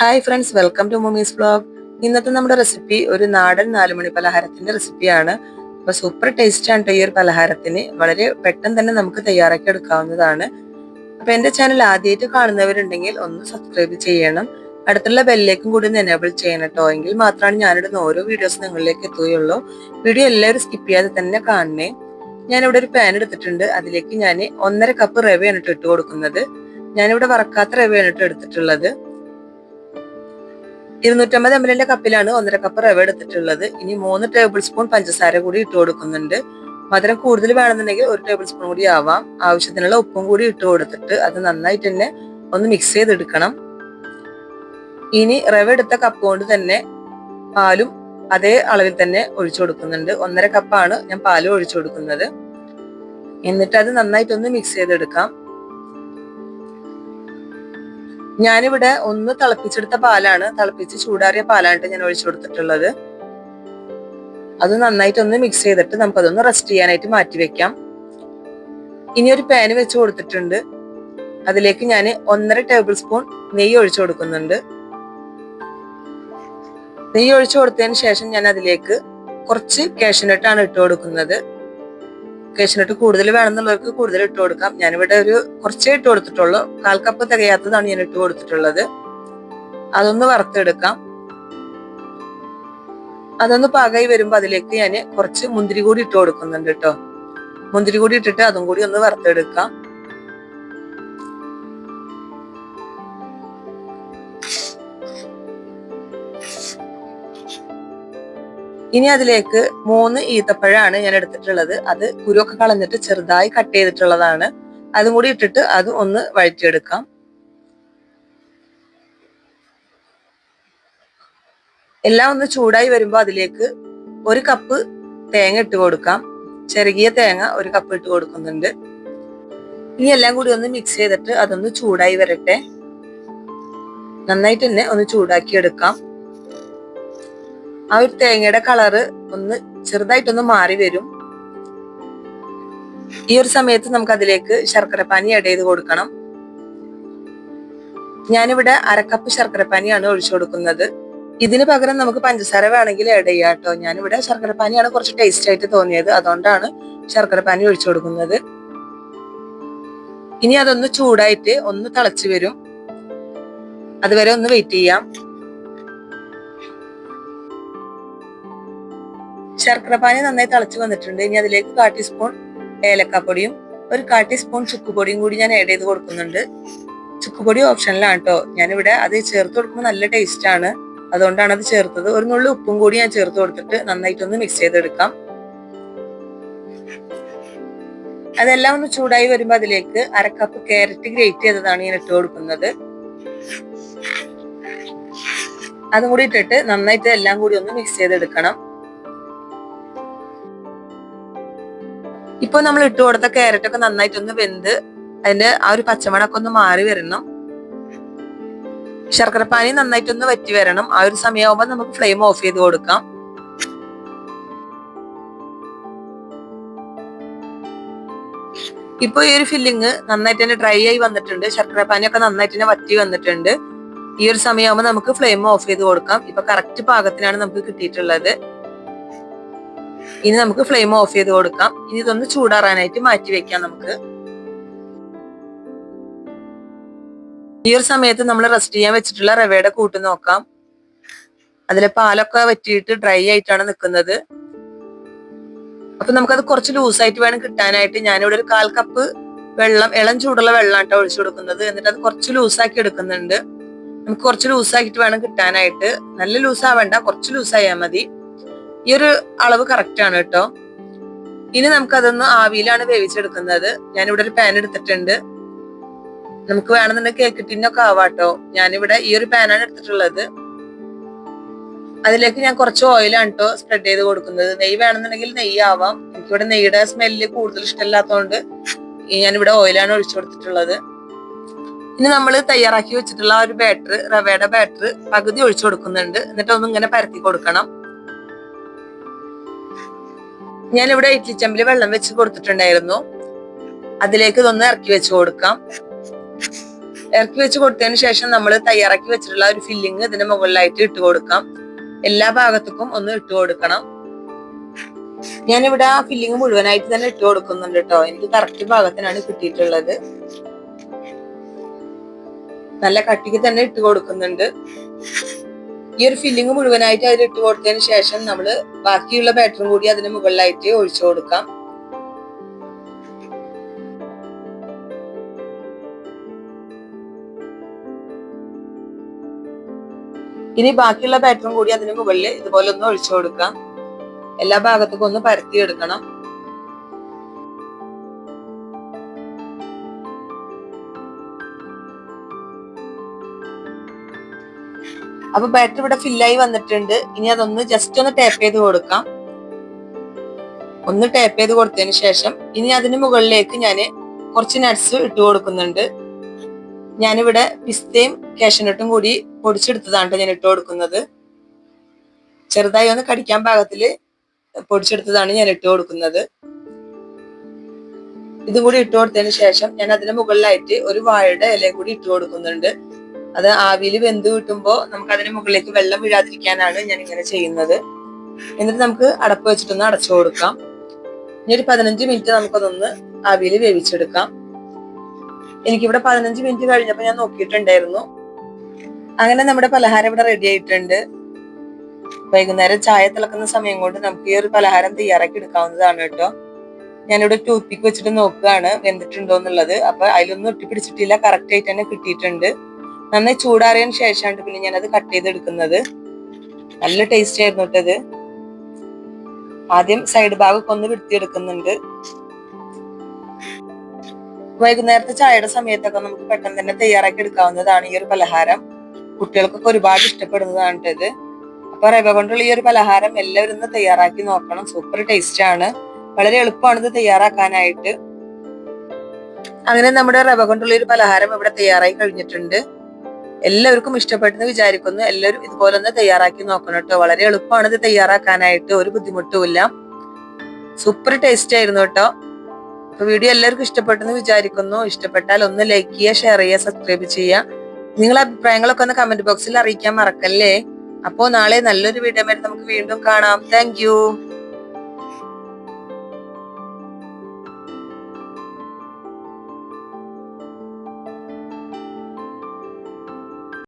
Hi friends welcome to mommy's blog ഇന്നത്തെ നമ്മുടെ recipe ഒരു നാടൻ നാലുമണി പലഹാരത്തിന്റെ റെസിപ്പിയാണ് അപ്പൊ സൂപ്പർ ടേസ്റ്റ് ആണ് ഈ ഒരു പലഹാരത്തിന്. വളരെ പെട്ടെന്ന് തന്നെ നമുക്ക് തയ്യാറാക്കി എടുക്കാവുന്നതാണ്. അപ്പൊ എന്റെ ചാനൽ ആദ്യമായിട്ട് കാണുന്നവരുണ്ടെങ്കിൽ ഒന്ന് സബ്സ്ക്രൈബ് ചെയ്യണം. അടുത്തുള്ള ബെല്ലേക്കും കൂടി ഒന്ന് എനേബിൾ ചെയ്യണം കേട്ടോ എങ്കിൽ മാത്രമാണ് ഞാനിടുന്ന ഓരോ വീഡിയോസ് നിങ്ങളിലേക്ക് എത്തുകയുള്ളൂ. വീഡിയോ എല്ലാവരും സ്കിപ്പ് ചെയ്യാതെ തന്നെ കാണണേ. ഞാനിവിടെ ഒരു പാൻ എടുത്തിട്ടുണ്ട്. അതിലേക്ക് ഞാൻ ഒന്നര കപ്പ് റവയാണ് ട്ടോ ഇട്ട് കൊടുക്കുന്നത്. ഞാനിവിടെ വറക്കാത്ത റവയാണ് ഇട്ട് എടുത്തിട്ടുള്ളത്. ഇരുന്നൂറ്റമ്പത് എം എല്ലിന്റെ കപ്പിലാണ് ഒന്നര കപ്പ് റവ എടുത്തിട്ടുള്ളത്. ഇനി മൂന്ന് ടേബിൾ സ്പൂൺ പഞ്ചസാര കൂടി ഇട്ട് കൊടുക്കുന്നുണ്ട്. മധുരം കൂടുതൽ വേണമെന്നുണ്ടെങ്കിൽ ഒരു ടേബിൾ സ്പൂൺ കൂടി ആവാം. ആവശ്യത്തിനുള്ള ഉപ്പും കൂടി ഇട്ട് കൊടുത്തിട്ട് അത് നന്നായിട്ട് തന്നെ ഒന്ന് മിക്സ് ചെയ്തെടുക്കണം. ഇനി റവ എടുത്ത കപ്പ് കൊണ്ട് തന്നെ പാലും അതേ അളവിൽ തന്നെ ഒഴിച്ചു കൊടുക്കുന്നുണ്ട്. ഒന്നര കപ്പാണ് ഞാൻ പാലും ഒഴിച്ചു കൊടുക്കുന്നത്. എന്നിട്ട് അത് നന്നായിട്ടൊന്ന് മിക്സ് ചെയ്തെടുക്കാം. ഞാനിവിടെ ഒന്ന് തിളപ്പിച്ചെടുത്ത പാലാണ് തിളപ്പിച്ച് ചൂടാറിയ പാലാണ് ഞാൻ ഒഴിച്ചു കൊടുത്തിട്ടുള്ളത്. അത് നന്നായിട്ടൊന്ന് മിക്സ് ചെയ്തിട്ട് നമുക്കതൊന്ന് റെസ്റ്റ് ചെയ്യാനായിട്ട് മാറ്റി വെക്കാം. ഇനി ഒരു പാന് വെച്ച് കൊടുത്തിട്ടുണ്ട്. അതിലേക്ക് ഞാൻ ഒന്നര ടേബിൾ സ്പൂൺ നെയ്യ് ഒഴിച്ചു കൊടുക്കുന്നുണ്ട്. നെയ്യ് ഒഴിച്ചു കൊടുത്തതിന് ശേഷം ഞാൻ അതിലേക്ക് കുറച്ച് കാഷ്യനട്ടാണ് ഇട്ട് കൊടുക്കുന്നത്. കാഷ്നട്ട് കൂടുതൽ വേണമെന്നുള്ളവർക്ക് കൂടുതൽ ഇട്ട് കൊടുക്കാം. ഞാനിവിടെ ഒരു കുറച്ചേ ഇട്ട് കൊടുത്തിട്ടുള്ളൂ. കാൽ കപ്പ് തികയാത്തതാണ് ഞാൻ ഇട്ട് കൊടുത്തിട്ടുള്ളത്. അതൊന്ന് വറുത്തെടുക്കാം. അതൊന്ന് പാകമായി വരുമ്പോൾ അതിലേക്ക് ഞാൻ കുറച്ച് മുന്തിരി കൂടി ഇട്ട് കൊടുക്കുന്നുണ്ട് കേട്ടോ. മുന്തിരി കൂടി ഇട്ടിട്ട് അതും കൂടി ഒന്ന് വറുത്തെടുക്കാം. ഇനി അതിലേക്ക് മൂന്ന് ഈത്തപ്പഴമാണ് ഞാൻ എടുത്തിട്ടുള്ളത്. അത് കുരുവൊക്കെ കളഞ്ഞിട്ട് ചെറുതായി കട്ട് ചെയ്തിട്ടുള്ളതാണ്. അതും കൂടി ഇട്ടിട്ട് അത് ഒന്ന് വഴറ്റിയെടുക്കാം. എല്ലാം ഒന്ന് ചൂടായി വരുമ്പോൾ അതിലേക്ക് ഒരു കപ്പ് തേങ്ങ ഇട്ട് കൊടുക്കാം. ചെറുകിയ തേങ്ങ ഒരു കപ്പ് ഇട്ട് കൊടുക്കുന്നുണ്ട്. ഇനി എല്ലാം കൂടി ഒന്ന് മിക്സ് ചെയ്തിട്ട് അതൊന്ന് ചൂടായി വരട്ടെ. നന്നായിട്ട് തന്നെ ഒന്ന് ചൂടാക്കി എടുക്കാം ആ ഒരു തേങ്ങയുടെ കളറ് ഒന്ന് ചെറുതായിട്ടൊന്ന് മാറി വരും. ഈ ഒരു സമയത്ത് നമുക്ക് അതിലേക്ക് ശർക്കരപ്പാനി ആഡ് ചെയ്ത് കൊടുക്കണം. ഞാനിവിടെ അരക്കപ്പ് ശർക്കരപ്പാനിയാണ് ഒഴിച്ചു കൊടുക്കുന്നത്. ഇതിന് പകരം നമുക്ക് പഞ്ചസാര വേണമെങ്കിൽ ആഡ് ചെയ്യാം കേട്ടോ. ഞാനിവിടെ ശർക്കരപ്പാനിയാണ് കുറച്ച് ടേസ്റ്റ് ആയിട്ട് തോന്നിയത്. അതുകൊണ്ടാണ് ശർക്കരപ്പാനി ഒഴിച്ചു കൊടുക്കുന്നത്. ഇനി അതൊന്ന് ചൂടായിട്ട് ഒന്ന് തിളച്ചു വരും. അതുവരെ ഒന്ന് വെയിറ്റ് ചെയ്യാം. ശർക്കരപ്പാനി നന്നായി തിളച്ചു വന്നിട്ടുണ്ട്. ഇനി അതിലേക്ക് കാ ടീസ്പൂൺ ഏലക്കാപ്പൊടിയും ഒരു കാ ടീസ്പൂൺ ചുക്കുപൊടിയും കൂടി ഞാൻ ആഡ് ചെയ്ത് കൊടുക്കുന്നുണ്ട്. ചുക്കുപൊടി ഓപ്ഷനിലാണ് കേട്ടോ ഞാനിവിടെ അത് ചേർത്ത് കൊടുക്കുമ്പോൾ നല്ല ടേസ്റ്റ് ആണ്. അതുകൊണ്ടാണ് അത് ചേർത്തത്. ഒരു നുള്ളി ഉപ്പും കൂടി ഞാൻ ചേർത്ത് കൊടുത്തിട്ട് നന്നായിട്ടൊന്ന് മിക്സ് ചെയ്തെടുക്കാം. അതെല്ലാം ഒന്ന് ചൂടായി വരുമ്പോൾ അതിലേക്ക് അരക്കപ്പ് ക്യാരറ്റ് ഗ്രേറ്റ് ചെയ്തതാണ് ഞാൻ ഇട്ട് കൊടുക്കുന്നത്. അതും കൂടി ഇട്ടിട്ട് നന്നായിട്ട് എല്ലാം കൂടി ഒന്ന് മിക്സ് ചെയ്തെടുക്കണം. ഇപ്പൊ നമ്മൾ ഇട്ട് കൊടുത്ത ക്യാരറ്റ് ഒക്കെ നന്നായിട്ട് ഒന്ന് വെന്ത് അതിന്റെ ആ ഒരു പച്ചമണൊക്കെ ഒന്ന് മാറി വരണം. ശർക്കരപ്പാനി നന്നായിട്ടൊന്ന് വറ്റി വരണം. ആ ഒരു സമയമാകുമ്പോൾ നമുക്ക് ഫ്ലെയിം ഓഫ് ചെയ്ത് കൊടുക്കാം. ഇപ്പൊ ഈ ഒരു ഫില്ലിങ് നന്നായിട്ട് തന്നെ ഡ്രൈ ആയി വന്നിട്ടുണ്ട്. ശർക്കരപ്പാനി ഒക്കെ നന്നായിട്ട് തന്നെ വറ്റി വന്നിട്ടുണ്ട്. ഈ ഒരു സമയമാകുമ്പോൾ നമുക്ക് ഫ്ലെയിം ഓഫ് ചെയ്ത് കൊടുക്കാം. ഇപ്പൊ കറക്റ്റ് പാകത്തിനാണ് നമുക്ക് കിട്ടിയിട്ടുള്ളത്. ഇനി നമുക്ക് ഫ്ലെയിം ഓഫ് ചെയ്ത് കൊടുക്കാം. ഇനി ഇതൊന്ന് ചൂടാറാനായിട്ട് മാറ്റി വെക്കാം നമുക്ക്. ഈ ഒരു സമയത്ത് നമ്മൾ റെസ്റ്റ് ചെയ്യാൻ വെച്ചിട്ടുള്ള റവയുടെ കൂട്ട് നോക്കാം. അതിലെ പാലൊക്കെ വറ്റിയിട്ട് ഡ്രൈ ആയിട്ടാണ് നിൽക്കുന്നത്. അപ്പൊ നമുക്കത് കുറച്ച് ലൂസായിട്ട് വേണം കിട്ടാനായിട്ട്. ഞാനിവിടെ ഒരു കാൽ കപ്പ് വെള്ളം ഇളം ചൂടുള്ള വെള്ളമാണ് ഒഴിച്ചു കൊടുക്കുന്നത്. എന്നിട്ട് അത് കുറച്ച് ലൂസാക്കി എടുക്കുന്നുണ്ട്. നമുക്ക് കുറച്ച് ലൂസാക്കിയിട്ട് വേണം കിട്ടാനായിട്ട്. നല്ല ലൂസ് ആവേണ്ട കുറച്ച് ലൂസായാൽ മതി. ഈ ഒരു അളവ് കറക്റ്റ് ആണ് കേട്ടോ. ഇനി നമുക്ക് അതൊന്ന് ആവിയിലാണ് വേവിച്ചെടുക്കുന്നത്. ഞാൻ ഇവിടെ ഒരു പാൻ എടുത്തിട്ടുണ്ട്. നമുക്ക് വേണമെന്നുണ്ടെങ്കിൽ കേക്ക് ടിന്നൊക്കെ ആവാട്ടോ ഞാനിവിടെ ഈ ഒരു പാനാണ് എടുത്തിട്ടുള്ളത്. അതിലേക്ക് ഞാൻ കുറച്ച് ഓയിലാണ് കേട്ടോ സ്പ്രെഡ് ചെയ്ത് കൊടുക്കുന്നത്. നെയ്യ് വേണമെന്നുണ്ടെങ്കിൽ നെയ്യ് ആവാം. എനിക്കിവിടെ നെയ്യുടെ സ്മെല്ല് കൂടുതൽ ഇഷ്ടമില്ലാത്തതുകൊണ്ട് ഞാനിവിടെ ഓയിലാണ് ഒഴിച്ചു കൊടുത്തിട്ടുള്ളത്. ഇനി നമ്മൾ തയ്യാറാക്കി വെച്ചിട്ടുള്ള ആ ഒരു ബാറ്റർ റവയുടെ ബാറ്റർ പകുതി ഒഴിച്ചു കൊടുക്കുന്നുണ്ട്. എന്നിട്ട് ഒന്ന് ഇങ്ങനെ പരത്തി കൊടുക്കണം. ഞാനിവിടെ ഇഡ്ലി ചെമ്പിൽ വെള്ളം വെച്ച് കൊടുത്തിട്ടുണ്ടായിരുന്നു. അതിലേക്ക് ഇതൊന്ന് ഇറക്കി വെച്ച് കൊടുക്കാം. ഇറക്കി വെച്ച് കൊടുത്തതിന് ശേഷം നമ്മൾ തയ്യാറാക്കി വെച്ചിട്ടുള്ള ഒരു ഫില്ലിങ് ഇതിന് മുകളിലായിട്ട് ഇട്ട് കൊടുക്കാം. എല്ലാ ഭാഗത്തേക്കും ഒന്ന് ഇട്ട് കൊടുക്കണം. ഞാനിവിടെ ആ ഫില്ലിങ് മുഴുവനായിട്ട് തന്നെ ഇട്ട് കൊടുക്കുന്നുണ്ട് കേട്ടോ. എനിക്ക് കറക്റ്റ് ഭാഗത്തിനാണ് കിട്ടിയിട്ടുള്ളത്. നല്ല കട്ടിക്ക് തന്നെ ഇട്ട് കൊടുക്കുന്നുണ്ട്. ഈ ഒരു ഫില്ലിങ് മുഴുവനായിട്ട് അതിൽ ഇട്ട് കൊടുത്തതിന് ശേഷം നമ്മൾ ബാക്കിയുള്ള ബാറ്ററും കൂടി അതിന് മുകളിലായിട്ട് ഒഴിച്ചു കൊടുക്കാം. ഇനി ബാക്കിയുള്ള ബാറ്ററും കൂടി അതിന് മുകളിൽ ഇതുപോലെ ഒന്ന് ഒഴിച്ചു കൊടുക്കാം. എല്ലാ ഭാഗത്തേക്കും ഒന്ന് പരത്തി എടുക്കണം. അപ്പൊ ബാറ്ററി ഇവിടെ ഫില്ലായി വന്നിട്ടുണ്ട്. ഇനി അതൊന്ന് ജസ്റ്റ് ഒന്ന് ടാപ്പ് ചെയ്ത് കൊടുക്കാം. ഒന്ന് ടാപ്പ് ചെയ്ത് കൊടുത്തതിന് ശേഷം ഇനി അതിന് മുകളിലേക്ക് ഞാൻ കുറച്ച് നട്ട്സ് ഇട്ട് കൊടുക്കുന്നുണ്ട്. ഞാനിവിടെ പിസ്തയും കാഷ്യനട്ടും കൂടി പൊടിച്ചെടുത്തതാണ് ഞാൻ ഇട്ട് കൊടുക്കുന്നത്. ചെറുതായി ഒന്ന് കടിക്കാൻ പാകത്തിൽ പൊടിച്ചെടുത്തതാണ് ഞാൻ ഇട്ട് കൊടുക്കുന്നത്. ഇതും കൂടി ഇട്ട് കൊടുത്തതിന് ശേഷം ഞാൻ അതിന് മുകളിലായിട്ട് ഒരു വാഴയുടെ ഇലയും കൂടി ഇട്ട് കൊടുക്കുന്നുണ്ട്. അത് ആവിയിൽ വെന്ത് കിട്ടുമ്പോൾ നമുക്ക് അതിന് മുകളിലേക്ക് വെള്ളം വീഴാതിരിക്കാനാണ് ഞാൻ ഇങ്ങനെ ചെയ്യുന്നത്. എന്നിട്ട് നമുക്ക് അടപ്പ് വെച്ചിട്ടൊന്ന് അടച്ചു കൊടുക്കാം. ഇനി ഒരു പതിനഞ്ച് മിനിറ്റ് നമുക്കതൊന്ന് ആവിയിൽ വേവിച്ചെടുക്കാം. എനിക്കിവിടെ പതിനഞ്ച് മിനിറ്റ് കഴിഞ്ഞപ്പോൾ ഞാൻ നോക്കിയിട്ടുണ്ടായിരുന്നു. അങ്ങനെ നമ്മുടെ പലഹാരം ഇവിടെ റെഡി ആയിട്ടുണ്ട്. വൈകുന്നേരം ചായ തിളക്കുന്ന സമയം കൊണ്ട് നമുക്ക് ഈ ഒരു പലഹാരം തയ്യാറാക്കി എടുക്കാവുന്നതാണ് കേട്ടോ. ഞാനിവിടെ ടൂത്ത് പിക്ക് വെച്ചിട്ട് നോക്കുകയാണ് വെന്തിട്ടുണ്ടോ എന്നുള്ളത്. അപ്പൊ അതിലൊന്നും ഒട്ടിപ്പിടിച്ചിട്ടില്ല. കറക്റ്റ് ആയിട്ട് തന്നെ കിട്ടിയിട്ടുണ്ട്. നന്നായി ചൂടാറിയതിന് ശേഷമാണ് പിന്നെ ഞാനത് കട്ട് ചെയ്തെടുക്കുന്നത്. നല്ല ടേസ്റ്റ് ആയിരുന്നു കേട്ടത് ആദ്യം സൈഡ് ഭാഗമൊക്കെ ഒന്ന് എടുക്കുന്നുണ്ട് വൈകുന്നേരത്തെ ചായയുടെ സമയത്തൊക്കെ നമുക്ക് പെട്ടെന്ന് തന്നെ തയ്യാറാക്കി എടുക്കാവുന്നതാണ് ഈ ഒരു പലഹാരം. കുട്ടികൾക്കൊക്കെ ഒരുപാട് ഇഷ്ടപ്പെടുന്നതാണ് ഇത്. അപ്പൊ റവ കൊണ്ടുള്ള ഈ ഒരു പലഹാരം എല്ലാവരും ഒന്ന് തയ്യാറാക്കി നോക്കണം. സൂപ്പർ ടേസ്റ്റ് ആണ്. വളരെ എളുപ്പമാണ് ഇത് തയ്യാറാക്കാനായിട്ട്. അങ്ങനെ നമ്മുടെ റവ കൊണ്ടുള്ള ഒരു പലഹാരം ഇവിടെ തയ്യാറായി കഴിഞ്ഞിട്ടുണ്ട്. എല്ലാവർക്കും ഇഷ്ടപ്പെട്ടെന്ന് വിചാരിക്കുന്നു. എല്ലാവരും ഇതുപോലെ ഒന്ന് തയ്യാറാക്കി നോക്കണം കേട്ടോ. വളരെ എളുപ്പമാണ് ഇത് തയ്യാറാക്കാനായിട്ട്. ഒരു ബുദ്ധിമുട്ടുമില്ല. സൂപ്പർ ടേസ്റ്റ് ആയിരുന്നു കേട്ടോ. അപ്പൊ വീഡിയോ എല്ലാവർക്കും ഇഷ്ടപ്പെട്ടെന്ന് വിചാരിക്കുന്നു. ഇഷ്ടപ്പെട്ടാൽ ഒന്ന് ലൈക്ക് ചെയ്യുക ഷെയർ ചെയ്യുക സബ്സ്ക്രൈബ് ചെയ്യുക. നിങ്ങളെ അഭിപ്രായങ്ങളൊക്കെ ഒന്ന് കമന്റ് ബോക്സിൽ അറിയിക്കാൻ മറക്കല്ലേ? അപ്പോ നാളെ നല്ലൊരു വീഡിയോ നമുക്ക് വീണ്ടും കാണാം. താങ്ക്